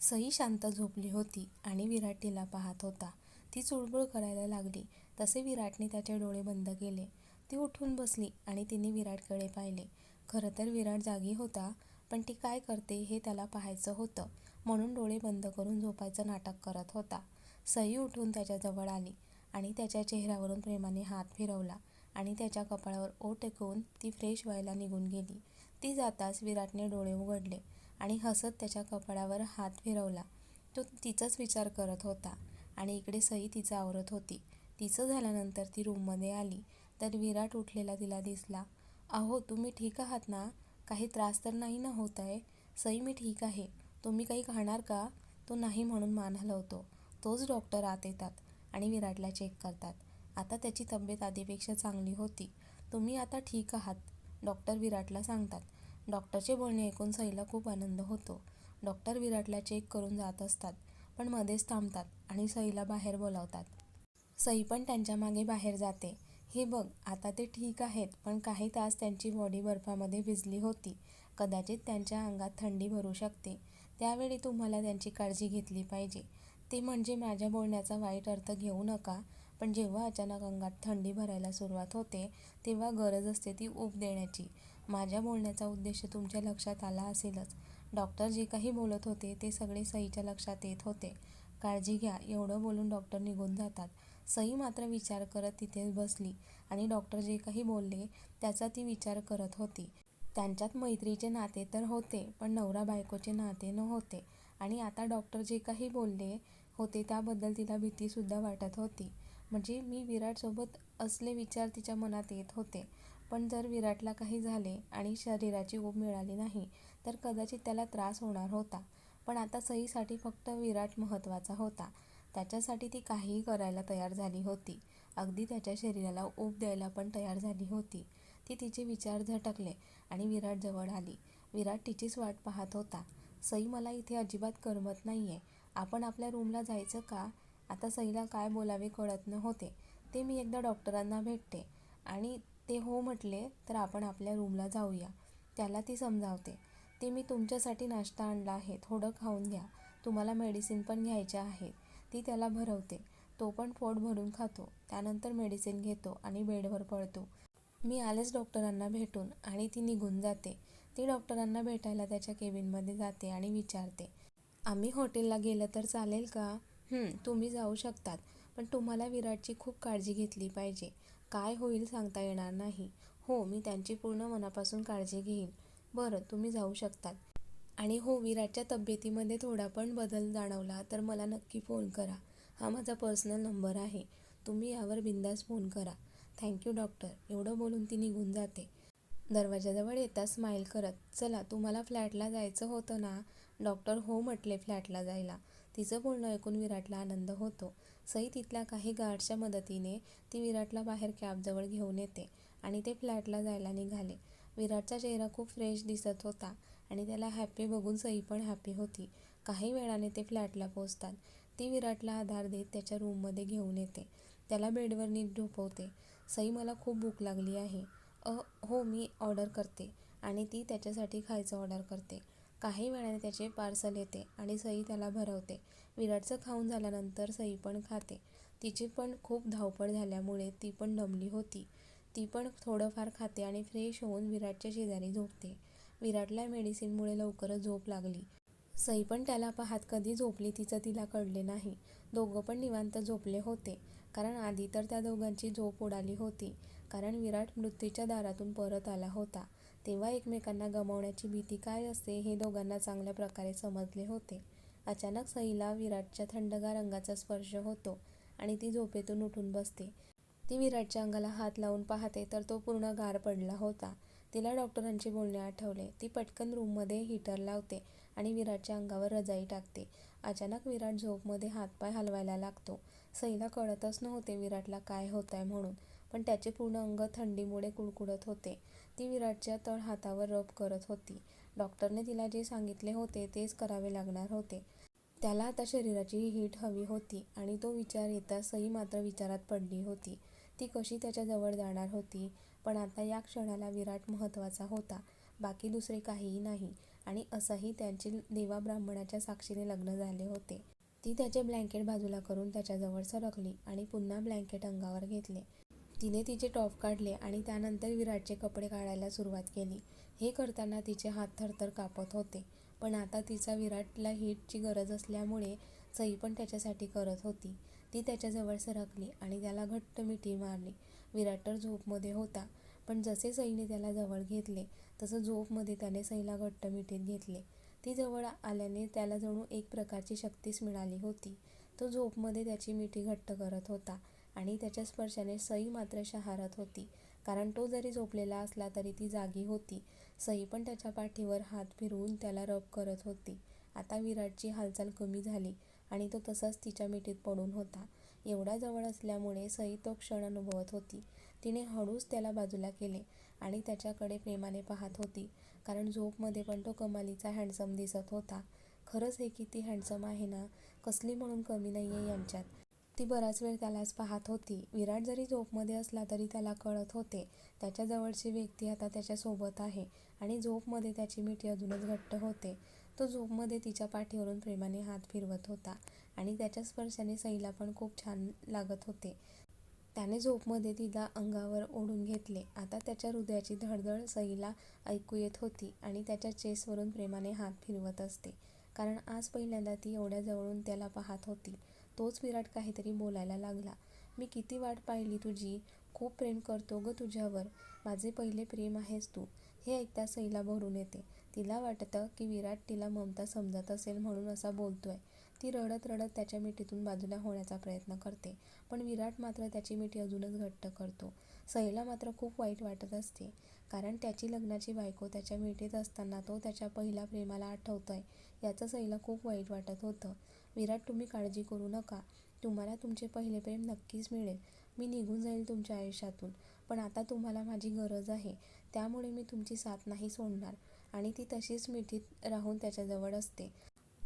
सई शांत झोपली होती आणि विराट तिला पाहत होता. ती चुळबुळ करायला लागली तसे विराटने त्याचे डोळे बंद केले. ती उठून बसली आणि तिने विराटकडे पाहिले. खरं तर विराट जागी होता पण ती काय करते हे त्याला पाहायचं होतं म्हणून डोळे बंद करून झोपायचं नाटक करत होता. सई उठून त्याच्याजवळ आली आणि त्याच्या चेहऱ्यावरून प्रेमाने हात फिरवला आणि त्याच्या कपाळावर ओ टेकवून ती फ्रेश व्हायला निघून गेली. ती जाताच विराटने डोळे उघडले आणि हसत त्याच्या कपाळावर हात फिरवला. तो तिचाच विचार करत होता आणि इकडे सई तिचं आवरत होती. तिचं झाल्यानंतर ती रूममध्ये आली तर विराट उठलेला तिला दिसला. अहो तुम्ही ठीक आहात ना? काही त्रास तर नाही ना होत आहे सई मी ठीक आहे. तुम्ही काही खाणार का? तो नाही म्हणून मान हलवतो. तोच डॉक्टर आत येतात आणि विराटला चेक करतात. आता त्याची तब्येत आधीपेक्षा चांगली होती. तुम्ही आता ठीक आहात डॉक्टर विराटला सांगतात. डॉक्टरचे बोलणे ऐकून सईला खूप आनंद होतो. डॉक्टर विराटला चेक करून जात असतात पण मध्येच थांबतात आणि सईला बाहेर बोलावतात. सई पण त्यांच्या मागे बाहेर जाते. हे बघ आता ते ठीक आहेत पण काही तास त्यांची बॉडी बर्फामध्ये भिजली होती. कदाचित त्यांच्या अंगात थंडी भरू शकते. त्यावेळी तुम्हाला त्यांची काळजी घेतली पाहिजे. ते म्हणजे माझ्या बोलण्याचा वाईट अर्थ घेऊ नका पण जेव्हा अचानक अंगात थंडी भरायला सुरुवात होते तेव्हा गरज असते ती ऊब देण्याची. माझ्या बोलण्याचा उद्देश तुमच्या लक्षात आला असेलच. डॉक्टर जे काही बोलत होते ते सगळे सईच्या लक्षात येत होते. काळजी घ्या एवढं बोलून डॉक्टर निघून जातात. सई मात्र विचार करत तिथेच बसली आणि डॉक्टर जे काही बोलले त्याचा ती विचार करत होती. त्यांच्यात मैत्रीचे नाते तर होते पण नवरा बायकोचे नाते नव्हते आणि आता डॉक्टर जे काही बोलले होते त्याबद्दल तिला भीतीसुद्धा वाटत होती. म्हणजे मी विराटसोबत असले विचार तिच्या मनात येत होते. पण जर विराटला काही झाले आणि शरीराची ऊब मिळाली नाही तर कदाचित त्याला त्रास होणार होता. पण आता सईसाठी फक्त विराट महत्त्वाचा होता. त्याच्यासाठी ती काहीही करायला तयार झाली होती. अगदी त्याच्या शरीराला ऊब द्यायला पण तयार झाली होती. ती तिचे विचार झटकले आणि विराट जवळ आली. विराट तिचीच वाट पाहत होता. सई मला इथे अजिबात करमत नाही आहे आपण आपल्या रूमला जायचं का? आता सईला काय बोलावे कळत नव्हते. ते मी एकदा डॉक्टरांना भेटते आणि ते हो म्हटले तर आपण आपल्या रूमला जाऊया. त्याला ती समजावते. ते मी तुमच्यासाठी नाश्ता आणला आहे थोडं खाऊन घ्या. तुम्हाला मेडिसिन पण घ्यायच्या आहेत. ती त्याला भरवते. तो पण पोट भरून खातो. त्यानंतर मेडिसिन घेतो आणि बेडवर पळतो मी आलेच डॉक्टरांना भेटून आणि ती निघून जाते. ती डॉक्टरांना भेटायला त्याच्या केबिनमध्ये जाते आणि विचारते. आम्ही हॉटेलला गेलं तर चालेल का? तुम्ही जाऊ शकतात पण तुम्हाला विराटची खूप काळजी घेतली पाहिजे. काय होईल सांगता येणार नाही. हो मी त्यांची पूर्ण मनापासून काळजी घेईन. बरं तुम्ही जाऊ शकतात. आणि हो विराटच्या तब्येतीमध्ये थोडा पण बदल जाणवला तर मला नक्की फोन करा. हा माझा पर्सनल नंबर आहे. तुम्ही यावर बिंदास फोन करा. थँक्यू डॉक्टर एवढं बोलून ती निघून जाते. दरवाजाजवळ येता स्माईल करत, चला तुम्हाला फ्लॅटला जायचं होतं ना? डॉक्टर हो म्हटले फ्लॅटला जायला. तिचं बोलणं ऐकून विराटला आनंद होतो. सई तिथल्या काही गार्डच्या मदतीने ती विराटला बाहेर कॅबजवळ घेऊन येते आणि ते फ्लॅटला जायला निघाले. विराटचा चेहरा खूप फ्रेश दिसत होता आणि त्याला हॅपी बघून सई पण हॅपी होती. काही वेळाने ते फ्लॅटला पोहोचतात. ती विराटला आधार देत त्याच्या रूममध्ये घेऊन येते. त्याला बेडवर नीट झोपवते. सई मला खूप भूक लागली आहे. अ हो मी ऑर्डर करते आणि ती त्याच्यासाठी खायचं ऑर्डर करते. काही वेळाने त्याचे पार्सल येते आणि सई त्याला भरवते. विराटचं खाऊन झाल्यानंतर सई पण खाते. तिची पण खूप धावपळ झाल्यामुळे ती पण दमली होती. ती पण थोडंफार खाते आणि फ्रेश होऊन विराटच्या शेजारी झोपते. विराटला मेडिसिनमुळे लवकरच झोप लागली. सई पण त्याला पाहत कधी झोपली तिचं तिला कळले नाही. दोघं पण निवांत झोपले होते. कारण आधी तर त्या दोघांची झोप उडाली होती. कारण विराट मृत्यूच्या दारातून परत आला होता. तेव्हा एकमेकांना गमावण्याची भीती काय असते हे दोघांना चांगल्या प्रकारे समजले होते. अचानक सईला विराटच्या थंडगार अंगाचा स्पर्श होतो आणि ती झोपेतून उठून बसते. ती विराटच्या अंगाला हात लावून पाहते तर तो पूर्ण गार पडला होता. तिला डॉक्टरांचे बोलणे आठवले. ती पटकन रूममध्ये हीटर लावते आणि विराटच्या अंगावर रजाई टाकते. अचानक विराट झोपमध्ये हातपाय हलवायला लागतो. सईला कळतच नव्हते विराटला काय होत आहे म्हणून पण त्याचे पूर्ण अंग थंडीमुळे कुडकुडत होते. ती विराटच्या तळ हातावर रब करत होती. डॉक्टरने तिला जे सांगितले होते तेच करावे लागणार होते. त्याला आता शरीराची हीट हवी होती आणि तो विचार येताच सई मात्र विचारात पडली होती. ती कशी त्याच्याजवळ जाणार होती? पण आता या क्षणाला विराट महत्त्वाचा होता. बाकी दुसरे काहीही नाही. आणि असंही त्यांचे देवा ब्राह्मणाच्या साक्षीने लग्न झाले होते ती त्याचे ब्लँकेट बाजूला करून त्याच्याजवळ सरकली आणि पुन्हा ब्लँकेट अंगावर घेतले तिने तिचे टॉप काढले आणि त्यानंतर विराटचे कपडे काढायला सुरुवात केली हे करताना तिचे हात थरथर कापत होते पण आता तिचा विराटला हिटची गरज असल्यामुळे सई पण त्याच्यासाठी करत होती. ती त्याच्याजवळ सरकली आणि त्याला घट्ट मिठी मारली. विराट तर झोपमध्ये होता पण जसे सईने त्याला जवळ घेतले तसं झोपमध्ये त्याने सईला घट्ट मिठीत घेतले. ती जवळ आल्याने त्याला जणू एक प्रकारची शक्तीच मिळाली होती. तो झोपमध्ये त्याची मिठी घट्ट करत होता आणि त्याच्या स्पर्शाने सई मात्र शहारत होती. कारण तो जरी झोपलेला असला तरी ती जागी होती. सई पण त्याच्या पाठीवर हात फिरवून त्याला रब करत होती. आता विराटची हालचाल कमी झाली आणि तो तसाच तिच्या मिठीत पडून होता. एवढा जवळ असल्यामुळे सई तो क्षण अनुभवत होती. तिने हळूच त्याला बाजूला केले आणि त्याच्याकडे प्रेमाने पाहत होती. कारण झोपमध्ये पण तो कमालीचा हँडसम दिसत होता. खरंच हे किती हँडसम आहे ना? कसली म्हणून कमी नाही आहे यांच्यात. ती बराच वेळ त्यालाच पाहत होती. विराट जरी झोपमध्ये असला तरी त्याला कळत होते. त्याच्याजवळची व्यक्ती आता त्याच्यासोबत आहे आणि झोपमध्ये त्याची मिठी अजूनच घट्ट होते. तो झोपमध्ये तिच्या पाठीवरून प्रेमाने हात फिरवत होता आणि त्याच्या स्पर्शाने सईला पण खूप छान लागत होते. त्याने झोपमध्ये तिला अंगावर ओढून घेतले. आता त्याच्या हृदयाची धडधड सईला ऐकू येत होती आणि त्याच्या चेसवरून प्रेमाने हात फिरवत असते. कारण आज पहिल्यांदा ती एवढ्या जवळून त्याला पाहत होती. तोच विराट काहीतरी बोलायला लागला. मी किती वाट पाहिली तुझी. खूप प्रेम करतो ग तुझ्यावर. माझे पहिले प्रेम आहेस तू. हे ऐकता सईला भरून येते. तिला वाटतं की विराट तिला ममता समजत असेल म्हणून असा बोलतोय. ती रडत रडत त्याच्या मिठीतून बाजूला होण्याचा प्रयत्न करते. पण विराट मात्र त्याची मिठी अजूनच घट्ट करतो. सईला मात्र खूप वाईट वाटत असते. कारण त्याची लग्नाची बायको त्याच्या मिठीत असताना तो त्याच्या पहिल्या प्रेमाला आठवतोय. याचं सईला खूप वाईट वाटत होतं. विराट तुम्ही काळजी करू नका. तुम्हाला तुमचे पहिले प्रेम नक्कीच मिळेल. मी निघून जाईल तुमच्या आयुष्यातून. पण आता तुम्हाला माझी गरज आहे. त्यामुळे मी तुमची साथ नाही सोडणार. आणि ती तशीच मिठीत राहून त्याच्याजवळ असते.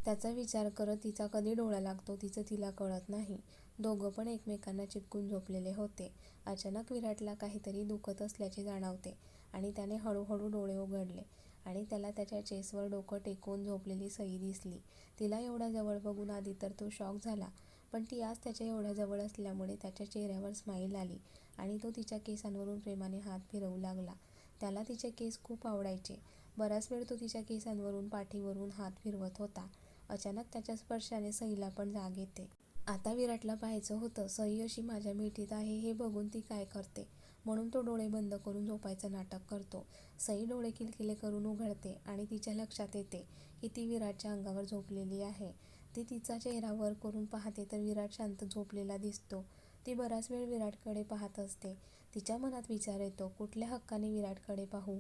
त्याचा विचार करत तिचा कधी डोळा लागतो तिचं तिला कळत नाही. दोघं पण एकमेकांना चिपकून झोपलेले होते. अचानक विराटला काहीतरी दुखत असल्याचे जाणवते आणि त्याने हळूहळू डोळे उघडले. आणि त्याला त्याच्या चेसवर डोकं टेकवून झोपलेली सई दिसली. तिला एवढ्या जवळ बघून आधी तर तो शॉक झाला पण ती आज त्याच्या एवढ्या जवळ असल्यामुळे त्याच्या चेहऱ्यावर स्माईल आली आणि तो तिच्या केसांवरून प्रेमाने हात फिरवू लागला. त्याला तिचे केस खूप आवडायचे. बराच वेळ तो तिच्या केसांवरून पाठीवरून हात फिरवत होता. अचानक त्याच्या स्पर्शाने सईला पण जाग येते. आता विराटला पाहायचं होतं सई अशी माझ्या मिठीत आहे हे बघून ती काय करते? म्हणून तो डोळे बंद करून झोपायचं नाटक करतो. सई डोळे किलकिले करून उघडते आणि तिच्या लक्षात येते की ती विराटच्या अंगावर झोपलेली आहे. ती तिचा चेहरा वर करून पाहते तर विराट शांत झोपलेला दिसतो. ती बराच वेळ विराटकडे पाहत असते. तिच्या मनात विचार येतो कुठल्या हक्काने विराटकडे पाहू?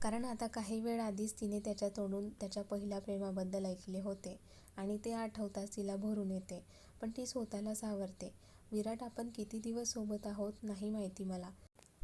कारण आता काही वेळ आधीच तिने त्याच्या तोंडून त्याच्या पहिल्या प्रेमाबद्दल ऐकले होते आणि ते आठवताच तिला भरून येते. पण ती स्वतःला सावरते विराट आपण किती दिवस सोबत आहोत नाही माहिती मला.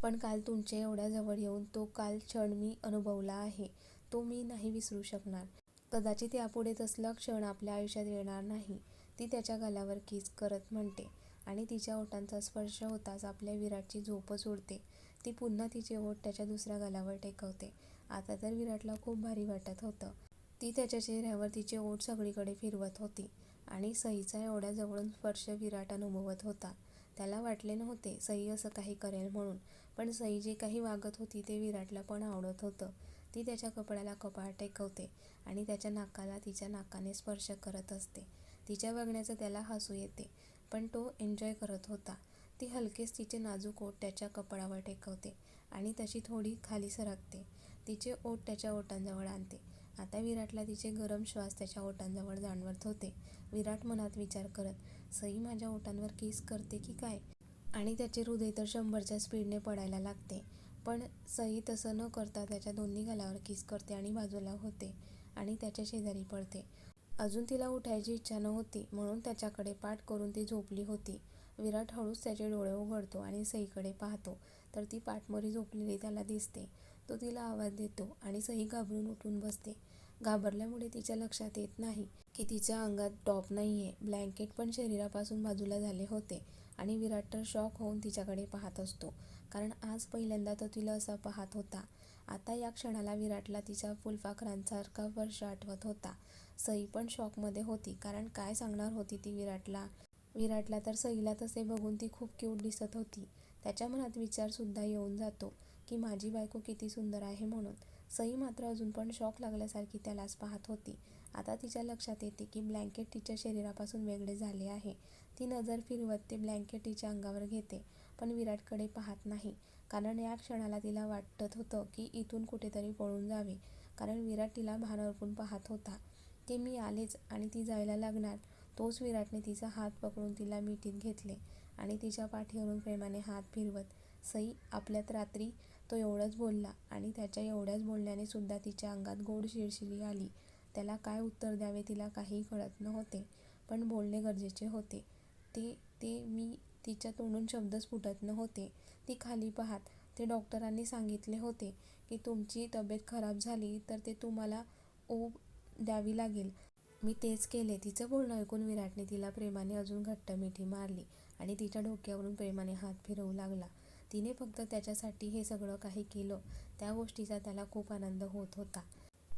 पण काल तुमच्या एवढ्या जवळ येऊन तो काल क्षण मी अनुभवला आहे. तो मी नाही विसरू शकणार. कदाचित यापुढे तसला क्षण आपल्या आयुष्यात येणार नाही. ती त्याच्या गालावर किस करत म्हणते आणि तिच्या ओठांचा स्पर्श होताच आपल्या विराटची झोपच उडते ती पुन्हा तिचे ओठ त्याच्या दुसऱ्या गालावर टेकवते. आता तर विराटला खूप भारी वाटत होतं. ती त्याच्या चेहऱ्यावर तिचे ओठ सगळीकडे फिरवत होती आणि सईचा एवढ्या जवळून स्पर्श विराट अनुभवत होता. त्याला वाटले नव्हते सई असं काही करेल म्हणून. पण सई जे काही वागत होती ते विराटला पण आवडत होतं. ती त्याच्या कपड्याला कपाळ टेकवते आणि त्याच्या नाकाला तिच्या नाकाने स्पर्श करत असते. तिच्या बघण्याचं त्याला हसू येते पण तो एन्जॉय करत होता. ती हलकेच तिचे नाजूक ओठ त्याच्या कपाळावर टेकवते आणि तशी थोडी खाली सरकते. तिचे ओठ त्याच्या ओठांजवळ आणते. आता विराटला तिचे गरम श्वास त्याच्या ओठांजवळ जाणवत होते. विराट मनात विचार करत सई माझ्या ओठांवर किस करते की काय? आणि त्याचे हृदय तर शंभरच्या स्पीडने पडायला लागते. पण सई तसं न करता त्याच्या दोन्ही गालावर किस करते आणि बाजूला होते आणि त्याच्या शेजारी पडते. अजून तिला उठायची इच्छा नव्हती म्हणून त्याच्याकडे पाठ करून ती झोपली होती. विराट हळूच त्याचे डोळे उघडतो आणि सईकडे पाहतो. तर ती पाठमोरी झोपलेली त्याला दिसते. तो तिला आवाज देतो आणि सई घाबरून उठून बसते. घाबरल्यामुळे तिच्या लक्षात येत नाही की तिच्या अंगात टॉप नाही आहे ब्लँकेट पण शरीरापासून बाजूला झाले होते आणि विराट तर शॉक होऊन तिच्याकडे पाहत असतो कारण आज पहिल्यांदा तो तिला असा पाहत होता आता या क्षणाला विराटला तिच्या फुलपाखरांसारखा वर्ष आठवत होता. सई पण शॉकमध्ये होती कारण काय सांगणार होती ती विराटला? विराटला तर सईला तसे बघून ती खूप क्यूट दिसत होती. त्याच्या मनात विचारसुद्धा येऊन जातो की माझी बायको किती सुंदर आहे म्हणून. सई मात्र अजून पण शॉक लागल्यासारखी त्यालाच पाहत होती. आता तिच्या लक्षात येते की ब्लँकेट तिच्या शरीरापासून वेगळे झाले आहे. ती नजर फिरवत ते ब्लँकेट तिच्या अंगावर घेते पण विराटकडे पाहत नाही कारण या क्षणाला तिला वाटत होतं की इथून कुठेतरी पळून जावे कारण विराट तिला भान अर्पून पाहत होता. ते मी आलेच आणि ती जायला लागणार तोच विराटने तिचा हात पकडून तिला मिठीत घेतले आणि तिच्या पाठीवरून प्रेमाने हात फिरवत, सई आपल्यात रात्री तो एवढंच बोलला आणि त्याच्या एवढ्याच बोलण्याने सुद्धा तिच्या अंगात गोड शिरशिरी आली. त्याला काय उत्तर द्यावे तिला काहीही कळत नव्हते. पण बोलणे गरजेचे होते. ते ते मी तिच्या तोंडून शब्दच फुटत नव्हते. ती खाली पाहत, ते डॉक्टरांनी सांगितले होते की तुमची तब्येत खराब झाली तर ते तुम्हाला ऊब द्यावी लागेल. मी तेच केले. तिचं बोलणं ऐकून विराटने तिला प्रेमाने अजून घट्ट मिठी मारली आणि तिच्या डोक्यावरून प्रेमाने हात फिरवू लागला. तिने फक्त त्याच्यासाठी हे सगळं काही केलं त्या गोष्टीचा त्याला खूप आनंद होत होता.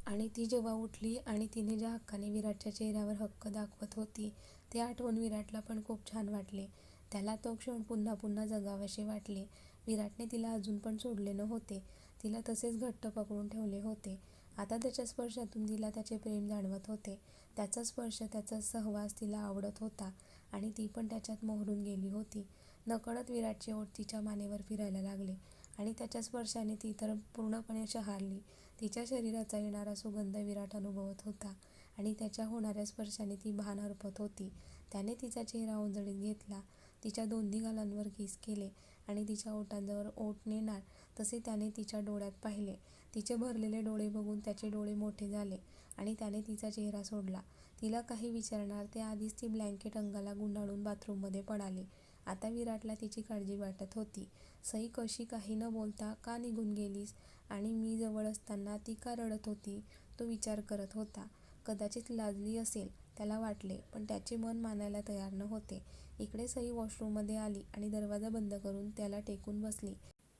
आणि ती जेव्हा उठली आणि तिने ज्या हक्काने विराटच्या चेहऱ्यावर हक्क दाखवत होती ते आठवून विराटला पण खूप छान वाटले. त्याला तो क्षण पुन्हा पुन्हा जगावेसे वाटले. विराटने तिला अजून पण सोडले नव्हते. तिला तसेच घट्ट पकडून ठेवले होते. आता त्याच्या स्पर्शातून तिला त्याचे प्रेम जाणवत होते. त्याचा स्पर्श, त्याचा सहवास तिला आवडत होता आणि ती पण त्याच्यात मोहरून गेली होती. नकळत विराटचे ओठ तिच्या मानेवर फिरायला लागले आणि त्याच्या स्पर्शाने ती तर पूर्णपणे शहारली. तिच्या शरीराचा येणारा सुगंध विराट अनुभवत होता आणि त्याच्या होणाऱ्या स्पर्शाने ती भान हरपत होती. त्याने तिचा चेहरा ओंजळीत घेतला, तिच्या दोन्ही गालांवर किस केले आणि तिच्या ओठांजवळ ओठ नेणार तसे त्याने तिच्या डोळ्यात पाहिले. तिचे भरलेले डोळे बघून त्याचे डोळे मोठे झाले आणि त्याने तिचा चेहरा सोडला. तिला काही विचारणार ते आधीच ती ब्लँकेट अंगाला गुंडाळून बाथरूममध्ये पळाली. आता विराटला तिची काळजी वाटत होती. सई कशी काही न बोलता का निघून गेलीस आणि मी जवळ असताना ती का रडत होती तो विचार करत होता. कदाचित लाजली असेल त्याला वाटले पण त्याचे मन मानायला तयार नव्हते. इकडे सई वॉशरूममध्ये आली आणि दरवाजा बंद करून त्याला टेकून बसली.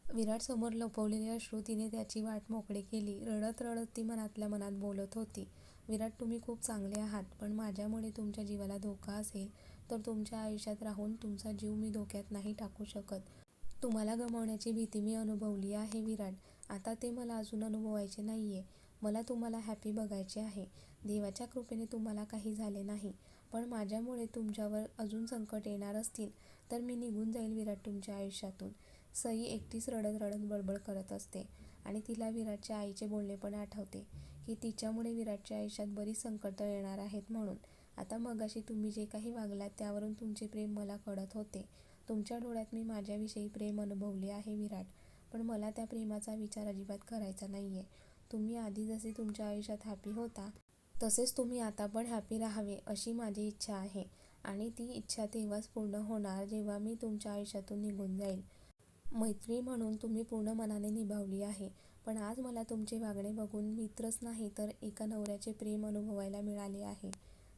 विराटसमोर लपवलेले अश्रू तिने त्याची वाट मोकळी केली. रडत रडत ती मनातल्या मनात बोलत होती. विराट तुम्ही खूप चांगले आहात पण माझ्यामुळे तुमच्या जीवाला धोका असेल तर तुमच्या आयुष्यात राहून तुमचा जीव मी धोक्यात नाही टाकू शकत. तुम्हाला गमावण्याची भीती मी अनुभवली आहे विराट. आता ते मला अजून अनुभवायचे नाही आहे मला तुम्हाला हॅपी बघायचे आहे. देवाच्या कृपेने तुम्हाला काही झाले नाही. पण माझ्यामुळे तुमच्यावर अजून संकट येणार असतील तर मी निघून जाईल विराट तुमच्या आयुष्यातून. सई एकटीच रडत रडत बडबड करत असते आणि तिला विराटच्या आईचे बोलणे पण आठवते की तिच्यामुळे विराटच्या आयुष्यात बरीच संकटं येणार आहेत म्हणून. आता मगाशी तुम्ही जे काही वागलात त्यावरून तुमचे प्रेम मला कळत होते. तुमच्या डोळ्यात मी माझ्याविषयी प्रेम अनुभवले आहे विराट. पण मला त्या प्रेमाचा विचार अजिबात करायचा नाही आहे तुम्ही आधी जसे तुमच्या आयुष्यात हॅपी होता तसेच तुम्ही आता पण हॅपी राहावे अशी माझी इच्छा आहे आणि ती इच्छा तेव्हाच पूर्ण होणार जेव्हा मी तुमच्या आयुष्यातून निघून जाईल. मैत्री म्हणून तुम्ही पूर्ण मनाने निभावली आहे पण आज मला तुमचे वागणे बघून मित्रच नाही तर एका नवऱ्याचे प्रेम अनुभवायला मिळाले आहे.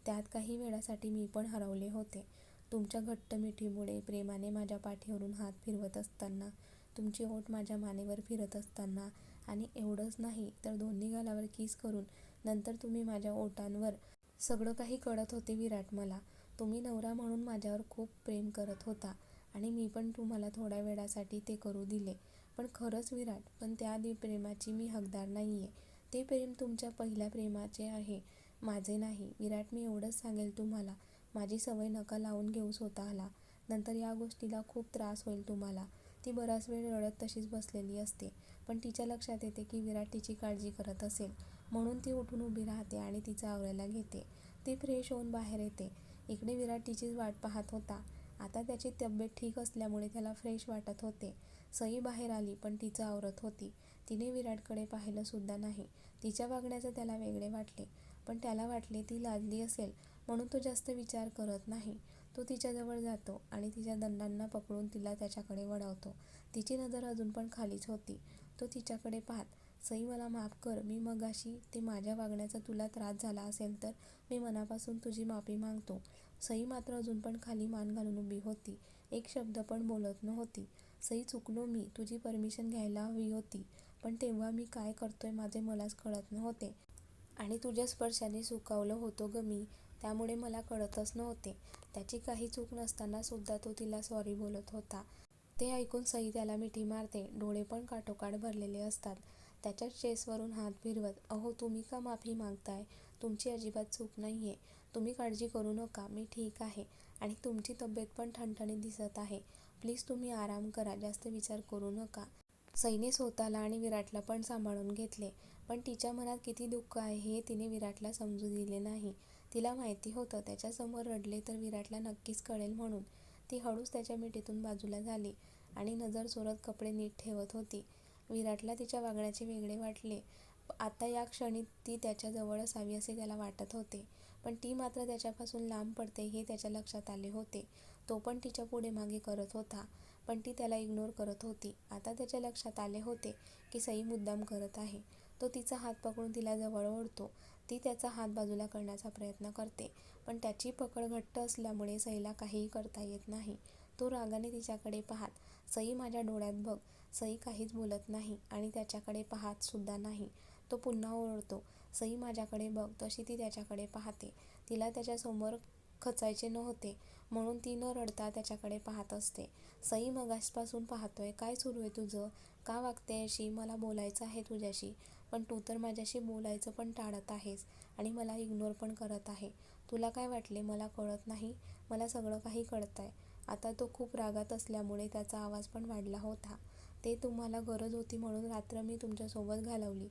त्यात काही वेळासाठी मी पण हरवले होते. तुमच्या घट्ट मिठीमुळे, प्रेमाने माझ्या पाठीवरून हात फिरवत असताना, तुमची ओठ माझ्या मानेवर फिरत असताना आणि एवढंच नाही तर दोन्ही गालावर किस करून नंतर तुम्ही माझ्या ओठांवर सगळं काही कळत होते विराट मला. तुम्ही नवरा म्हणून माझ्यावर खूप प्रेम करत होता आणि मी पण तुम्हाला थोड्या वेळासाठी ते करू दिले. पण खरंच विराट, पण त्या प्रेमाची मी हकदार नाहीये. ते प्रेम तुमच्या पहिल्या प्रेमाचे आहे, माझे नाही. विराट मी एवढंच सांगेल तुम्हाला, माझी सवय नका लावून घेऊ स्वतःला. नंतर या गोष्टीला खूप त्रास होईल तुम्हाला. ती बराच वेळ रडत तशीच बसलेली असते पण तिच्या लक्षात येते की विराट तिची काळजी करत असेल म्हणून ती उठून उभी राहते आणि तिचं आवरायला घेते. ती फ्रेश होऊन बाहेर येते. इकडे विराट तिचीच वाट पाहत होता. आता त्याची तब्येत ठीक असल्यामुळे त्याला फ्रेश वाटत होते. सई बाहेर आली पण तिचं आवरत होती. तिने विराटकडे पाहिलं सुद्धा नाही. तिच्या वागण्याचं त्याला वेगळे वाटले. पण त्याला वाटले ती लाजली असेल म्हणून तो जास्त विचार करत नाही. तो तिच्याजवळ जातो आणि तिच्या दंडांना पकडून तिला त्याच्याकडे वळवतो. तिची नजर अजून पण खालीच होती. तो तिच्याकडे पाहत, सई मला माफ कर मी मगाशी ते माझ्या वागण्याचा तुला त्रास झाला असेल तर मी मनापासून तुझी माफी मागतो. सई मात्र अजून पण खाली मान घालून उभी होती. एक शब्द पण बोलत नव्हती. सई चुकलो मी, तुझी परमिशन घ्यायला हवी होती. पण तेव्हा मी काय करतोय माझे मलाच कळत नव्हते आणि तुझ्या स्पर्शाने सुकावलं होतो ग मी त्यामुळे मला कळतच नव्हते. त्याची काही चूक नसताना सुद्धा तो तिला सॉरी बोलत होता. ते ऐकून सई त्याला मिठी मारते डोळे पण काठोकाठ भरलेले असतात. त्याच्या चेसवरून हात फिरवत अहो तुम्ही का माफी मागताय? तुमची अजिबात चूक नाही आहे तुम्ही काळजी करू नका मी ठीक आहे. आणि तुमची तब्येत पण ठणठणीत दिसत आहे. प्लीज तुम्ही आराम करा जास्त विचार करू नका. सईने स्वतःला आणि विराटला पण सांभाळून घेतले. पण तिच्या मनात किती दुःख आहे हे तिने विराटला समजू दिले नाही. तिला माहिती होतं त्याच्यासमोर रडले तर विराटला नक्कीच कळेल म्हणून. ती हळूच त्याच्या मिठीतून बाजूला झाली आणि नजर चोरत कपडे नीट ठेवत होती. विराटला तिच्या वागण्याचे वेगळे वाटले. आता या क्षणी ती त्याच्याजवळ असावी असे त्याला वाटत होते. पण ती मात्र त्याच्यापासून लांब पडते हे त्याच्या लक्षात आले होते. तो पण तिच्या पुढे मागे करत होता पण ती त्याला इग्नोर करत होती. आता त्याच्या लक्षात आले होते की सई मुद्दाम करत आहे. तो तिचा हात पकडून तिला जवळ ओढतो. ती त्याचा हात बाजूला करण्याचा प्रयत्न करते. पण त्याची पकड घट्ट असल्यामुळे सईला काहीही करता येत नाही. तो रागाने तिच्याकडे पाहात सई माझ्या डोळ्यात बघ. सई काहीच बोलत नाही आणि त्याच्याकडे पाहत सुद्धा नाही. तो पुन्हा ओरडतो सई माझ्याकडे बघ तशी ती त्याच्याकडे पाहते. तिला त्याच्यासमोर खचायचे नव्हते म्हणून ती न रडता त्याच्याकडे पाहत असते. सई मगासपासून पाहतोय. काय सुरू आहे तुझं? का वागते अशी? मला बोलायचं आहे तुझ्याशी. पण तू तर माझ्याशी बोलायचं पण टाळत आहेस आणि मला इग्नोर पण करत आहे. तुला काय वाटले? मला कळत नाही. मला सगळं काही कळतंय. आता तो खूप रागात असल्यामुळे त्याचा आवाज पण वाढला होता. ते तुम्हाला गरज होती म्हणून रात्र मी तुमच्यासोबत घालवली.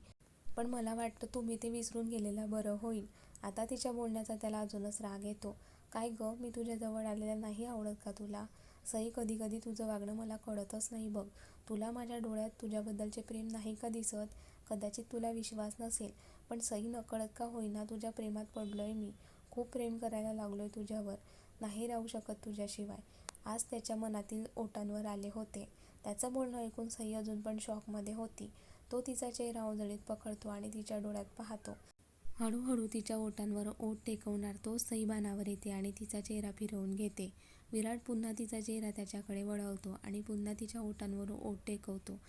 पण मला वाटतं तुम्ही ते विसरून गेलेलं बरं होईल. आता तिच्या बोलण्याचा त्याला अजूनच राग येतो. काय ग? मी तुझ्याजवळ आलेला नाही आवडत का तुला? सई कधी कधी तुझं वागणं मला कळतच नाही बघ. तुला माझ्या डोळ्यात तुझ्याबद्दलचे प्रेम नाही का दिसत? कदाचित तुला विश्वास नसेल पण सई नकळत का होईना तुझ्या प्रेमात पडलोय मी. खूप प्रेम करायला लागलोय तुझ्यावर. नाही राहू शकत तुझ्याशिवाय. आज त्याच्या मनातील ओटांवर आले होते. त्याचं बोलणं ऐकून सई अजून पण शॉकमध्ये होती. तो तिचा चेहरा उजळीत पकडतो आणि तिच्या डोळ्यात पाहतो. हळूहळू तिच्या ओटांवर ओठ टेकवणार तो सई बाणावर येते आणि तिचा चेहरा फिरवून घेते. विराट पुन्हा तिचा चेहरा त्याच्याकडे वळवतो आणि पुन्हा तिच्या ओटांवर ओठ टेकवतो.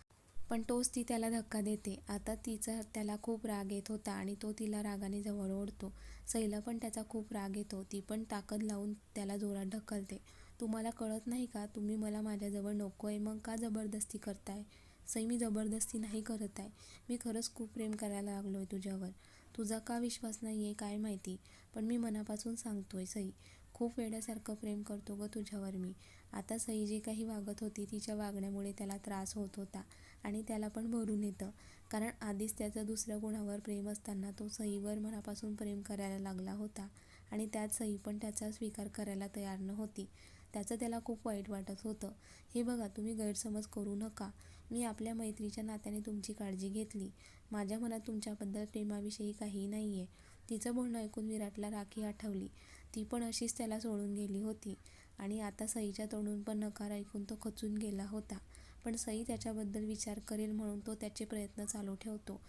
पण तोच ती त्याला धक्का देते. आता तिचा त्याला खूप राग येत होता आणि तो तिला रागाने जवळ ओढतो. सैला पण त्याचा खूप राग येतो. ती पण ताकद लावून त्याला जोरात ढकलते. तुम्हाला कळत नाही का? तुम्ही मला माझ्याजवळ नको आहे मग का जबरदस्ती करताय? सई मी जबरदस्ती नाही करत आहे. मी खरंच खूप प्रेम करायला लागलो आहे तुझ्यावर. तुझा का विश्वास नाही आहे काय माहिती? पण मी मनापासून सांगतो आहे सई खूप वेड्यासारखं प्रेम करतो ग तुझ्यावर मी. आता सई जे काही वागत होती तिच्या वागण्यामुळे त्याला त्रास होत होता. आणि त्याला पण भरून येतं. कारण आधीच त्याचं दुसऱ्या गुणावर प्रेम असताना तो सईवर मनापासून प्रेम करायला लागला होता. आणि त्यात सई पण त्याचा स्वीकार करायला तयार नव्हती. त्याचं त्याला खूप वाईट वाटत होतं. हे बघा तुम्ही गैरसमज करू नका. मी आपल्या मैत्रीच्या नात्याने तुमची काळजी घेतली. माझ्या मनात तुमच्याबद्दल प्रेमाविषयी काहीही नाही आहे तिचं बोलणं ऐकून विराटला राखी आठवली. ती पण अशीच त्याला सोडून गेली होती. आणि आता सईच्या तोंडून पण नकार ऐकून तो खचून गेला होता. पण सई त्याच्याबद्दल विचार करेल म्हणून तो त्याचे प्रयत्न चालू ठेवतो.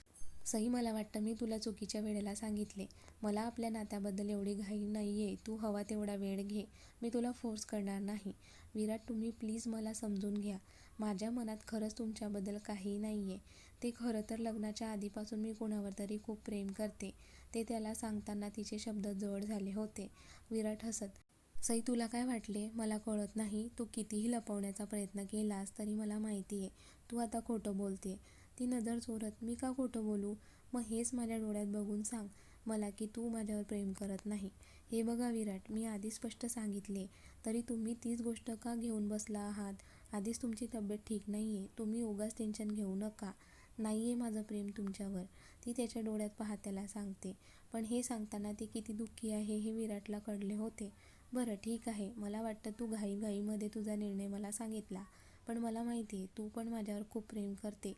सई मला वाटतं मी तुला चुकीच्या वेळेला सांगितले. मला आपल्या नात्याबद्दल एवढी घाई नाही आहे तू हवा तेवढा वेळ घे. मी तुला फोर्स करणार नाही. विराट तुम्ही प्लीज मला समजून घ्या. माझ्या मनात खरंच तुमच्याबद्दल काहीही नाही आहे ते खरं तर लग्नाच्या आधीपासून मी कोणावर तरी खूप प्रेम करते. ते त्याला सांगताना तिचे शब्द जवळ झाले होते. विराट हसत सई तुला काय वाटले? मला कळत नाही. तू कितीही लपवण्याचा प्रयत्न केलास तरी मला माहिती आहे. तू आता खोटं बोलते. ती नजर चोरत मी का खोटं बोलू? मग हेच माझ्या डोळ्यात बघून सांग मला की तू माझ्यावर प्रेम करत नाही. हे बघा विराट मी आधी स्पष्ट सांगितले. तरी तुम्ही तीच गोष्ट का घेऊन बसला आहात? आधीच तुमची तब्येत ठीक नाही आहे तुम्ही उगाच टेन्शन घेऊ नका. नाही आहे माझं प्रेम तुमच्यावर. ती त्याच्या डोळ्यात पाहत्याला सांगते. पण हे सांगताना ती किती दुःखी आहे हे विराटला कळले होते. बरं ठीक आहे. मला वाटतं तू घाईघाईमध्ये तुझा निर्णय मला सांगितला. पण मला माहिती आहे तू पण माझ्यावर खूप प्रेम करते.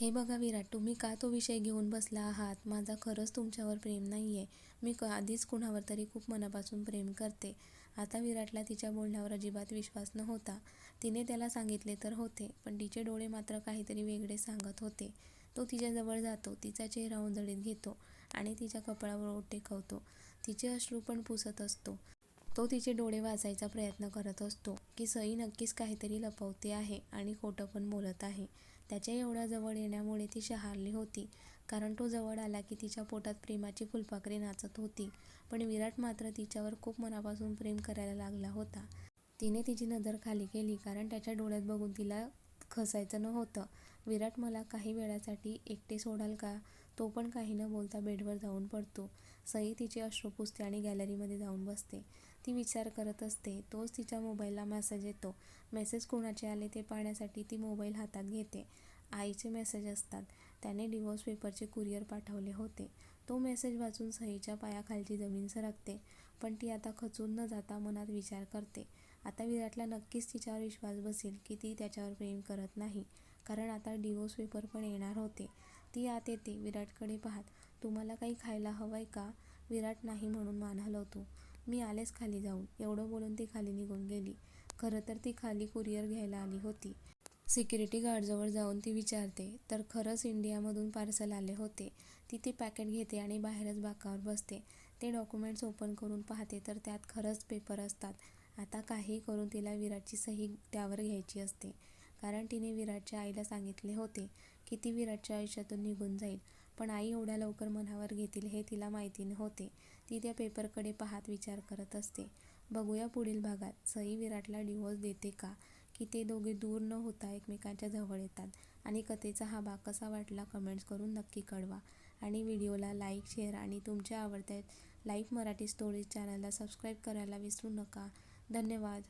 हे बघा विराट तुम्ही का तो विषय घेऊन बसला आहात? माझा खरंच तुमच्यावर प्रेम नाही आहे मी क आधीच कुणावर तरी खूप मनापासून प्रेम करते. आता विराटला तिच्या बोलण्यावर अजिबात विश्वास नव्हता. तिने त्याला सांगितले तर होते पण तिचे डोळे मात्र काहीतरी वेगळे सांगत होते. तो तिच्याजवळ जातो तिचा चेहरा उंजळीत घेतो आणि तिच्या कपाळावर ओट टेकवतो तिचे अश्रू पण पुसत असतो. तो तिचे डोळे वाचायचा प्रयत्न करत असतो की सई नक्कीच काहीतरी लपवते आहे आणि खोटं पण बोलत आहे. त्याच्या एवढ्या जवळ येण्यामुळे ती शहारली होती. कारण तो जवळ आला की तिच्या पोटात प्रेमाची फुलपाखरे नाचत होती. पण विराट मात्र तिच्यावर खूप मनापासून प्रेम करायला लागला होता. तिने तिची नजर खाली केली कारण त्याच्या डोळ्यात बघून तिला खसायचं नव्हतं. विराट मला काही वेळासाठी एकटे सोडाल का? तो पण काही न बोलता बेडवर जाऊन पडतो. सई तिचे अश्रू पुसते आणि गॅलरीमध्ये जाऊन बसते. ती विचार करत असते तोच तिच्या मोबाईलला मेसेज येतो. मेसेज कोणाचे आले ते पाहण्यासाठी ती मोबाईल हातात घेते. आईचे मेसेज असतात. त्याने डिवोर्स पेपरचे कुरिअर पाठवले होते. तो मेसेज वाचून सईच्या पायाखालची जमीन सरकते पण ती आता खचून न जाता मनात विचार करते. आता विराटला नक्कीच तिच्यावर विश्वास बसेल की ती त्याच्यावर प्रेम करत नाही कारण आता डिवोर्स पेपर पण येणार होते. ती आत येते विराटकडे पाहत तुम्हाला काही खायला हवंय का? विराट नाही म्हणून मान हलवतो मी आलेच खाली जाऊन. एवढं बोलून ती खाली निघून गेली. खरं तर ती खाली कुरिअर घ्यायला आली होती. सिक्युरिटी गार्डजवळ जाऊन ती विचारते तर खरंच इंडियामधून पार्सल आले होते. ती ते पॅकेट घेते आणि बाहेरच बाकावर बसते. ते डॉक्युमेंट्स ओपन करून पाहते तर त्यात खरंच पेपर असतात. आता काही करून तिला विराटची सही त्यावर घ्यायची असते. कारण तिने विराटच्या आईला सांगितले होते की ती विराटच्या आयुष्यातून निघून जाईल. पण आई एवढ्या लवकर मनावर घेतील हे तिला माहिती नव्हते. ती त्या पेपरकडे पाहत विचार करत असते. बघूया पुढील भागात सई विराटला डिवोर्स देते का? की ते दोघे दूर न होता एकमेकांच्या जवळ येतात. आणि कथेचा हा भाग कसा वाटला कमेंट्स करून नक्की कळवा. आणि व्हिडिओला लाईक शेअर आणि तुमच्या आवडत्या लाईफ मराठी स्टोरीज चॅनलला सबस्क्राईब करायला विसरू नका. धन्यवाद.